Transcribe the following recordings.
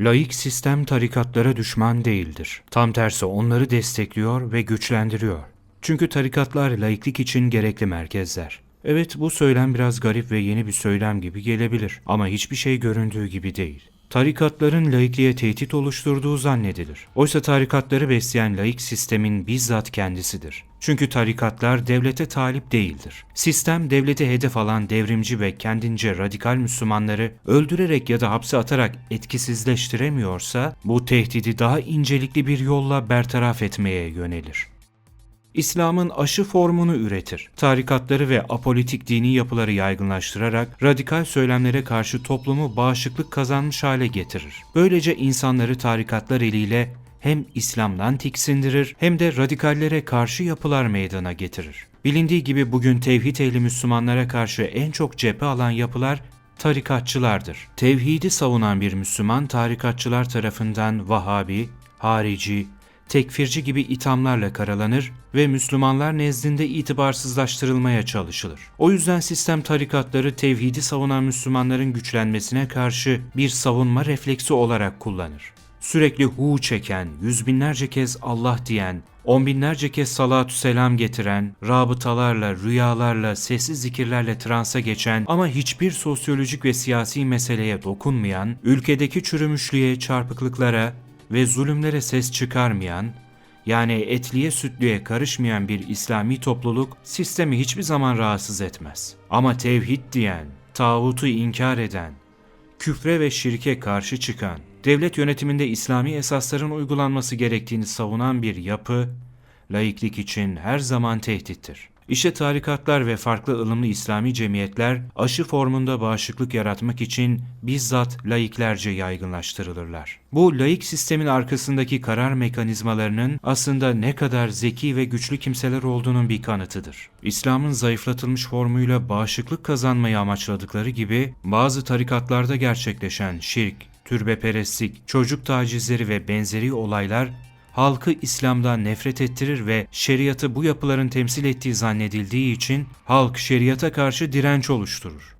Laik sistem tarikatlara düşman değildir. Tam tersi onları destekliyor ve güçlendiriyor. Çünkü tarikatlar laiklik için gerekli merkezler. Evet bu söylem biraz garip ve yeni bir söylem gibi gelebilir ama hiçbir şey göründüğü gibi değil. Tarikatların laikliğe tehdit oluşturduğu zannedilir. Oysa tarikatları besleyen laik sistemin bizzat kendisidir. Çünkü tarikatlar devlete talip değildir. Sistem devlete hedef alan devrimci ve kendince radikal Müslümanları öldürerek ya da hapse atarak etkisizleştiremiyorsa bu tehdidi daha incelikli bir yolla bertaraf etmeye yönelir. İslam'ın aşı formunu üretir. Tarikatları ve apolitik dini yapıları yaygınlaştırarak radikal söylemlere karşı toplumu bağışıklık kazanmış hale getirir. Böylece insanları tarikatlar eliyle hem İslam'dan tiksindirir hem de radikallere karşı yapılar meydana getirir. Bilindiği gibi bugün tevhid ehli Müslümanlara karşı en çok cephe alan yapılar tarikatçılardır. Tevhidi savunan bir Müslüman tarikatçılar tarafından Vahabi, harici, tekfirci gibi ithamlarla karalanır ve Müslümanlar nezdinde itibarsızlaştırılmaya çalışılır. O yüzden sistem tarikatları tevhidi savunan Müslümanların güçlenmesine karşı bir savunma refleksi olarak kullanır. Sürekli hu çeken, yüz binlerce kez Allah diyen, on binlerce kez salatü selam getiren, rabıtalarla, rüyalarla, sessiz zikirlerle transa geçen ama hiçbir sosyolojik ve siyasi meseleye dokunmayan, ülkedeki çürümüşlüğe, çarpıklıklara, ve zulümlere ses çıkarmayan, yani etliye sütlüye karışmayan bir İslami topluluk sistemi hiçbir zaman rahatsız etmez. Ama tevhid diyen, tağutu inkar eden, küfre ve şirke karşı çıkan, devlet yönetiminde İslami esasların uygulanması gerektiğini savunan bir yapı, laiklik için her zaman tehdittir. İşte tarikatlar ve farklı ılımlı İslami cemiyetler aşı formunda bağışıklık yaratmak için bizzat laiklerce yaygınlaştırılırlar. Bu laik sistemin arkasındaki karar mekanizmalarının aslında ne kadar zeki ve güçlü kimseler olduğunun bir kanıtıdır. İslam'ın zayıflatılmış formuyla bağışıklık kazanmayı amaçladıkları gibi bazı tarikatlarda gerçekleşen şirk, türbeperestlik, çocuk tacizleri ve benzeri olaylar halkı İslam'dan nefret ettirir ve şeriatı bu yapıların temsil ettiği zannedildiği için halk şeriata karşı direnç oluşturur.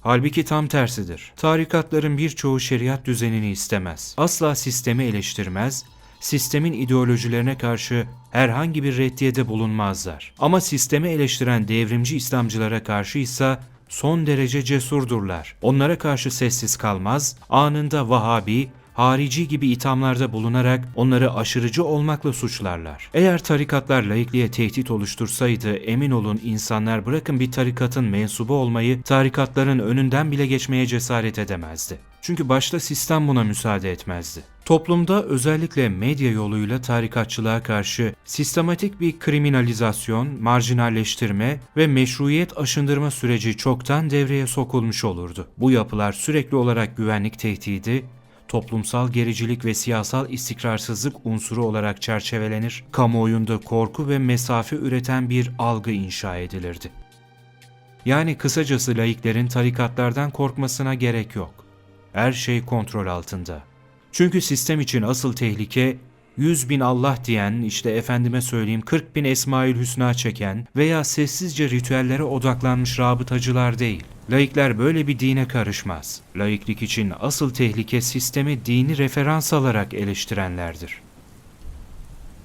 Halbuki tam tersidir. Tarikatların birçoğu şeriat düzenini istemez. Asla sistemi eleştirmez, sistemin ideolojilerine karşı herhangi bir reddiyede bulunmazlar. Ama sistemi eleştiren devrimci İslamcılara karşı ise son derece cesurdurlar. Onlara karşı sessiz kalmaz, anında Vahabi, harici gibi ithamlarda bulunarak onları aşırıcı olmakla suçlarlar. Eğer tarikatlar laikliğe tehdit oluştursaydı emin olun insanlar bırakın bir tarikatın mensubu olmayı tarikatların önünden bile geçmeye cesaret edemezdi. Çünkü başta sistem buna müsaade etmezdi. Toplumda özellikle medya yoluyla tarikatçılığa karşı sistematik bir kriminalizasyon, marjinalleştirme ve meşruiyet aşındırma süreci çoktan devreye sokulmuş olurdu. Bu yapılar sürekli olarak güvenlik tehdidi, toplumsal gericilik ve siyasal istikrarsızlık unsuru olarak çerçevelenir, kamuoyunda korku ve mesafe üreten bir algı inşa edilirdi. Yani kısacası laiklerin tarikatlardan korkmasına gerek yok. Her şey kontrol altında. Çünkü sistem için asıl tehlike 100 bin Allah diyen, işte efendime söyleyeyim 40 bin Esmaül Hüsna çeken veya sessizce ritüellere odaklanmış rabıtacılar değil. Laikler böyle bir dine karışmaz. Laiklik için asıl tehlike sistemi dini referans alarak eleştirenlerdir.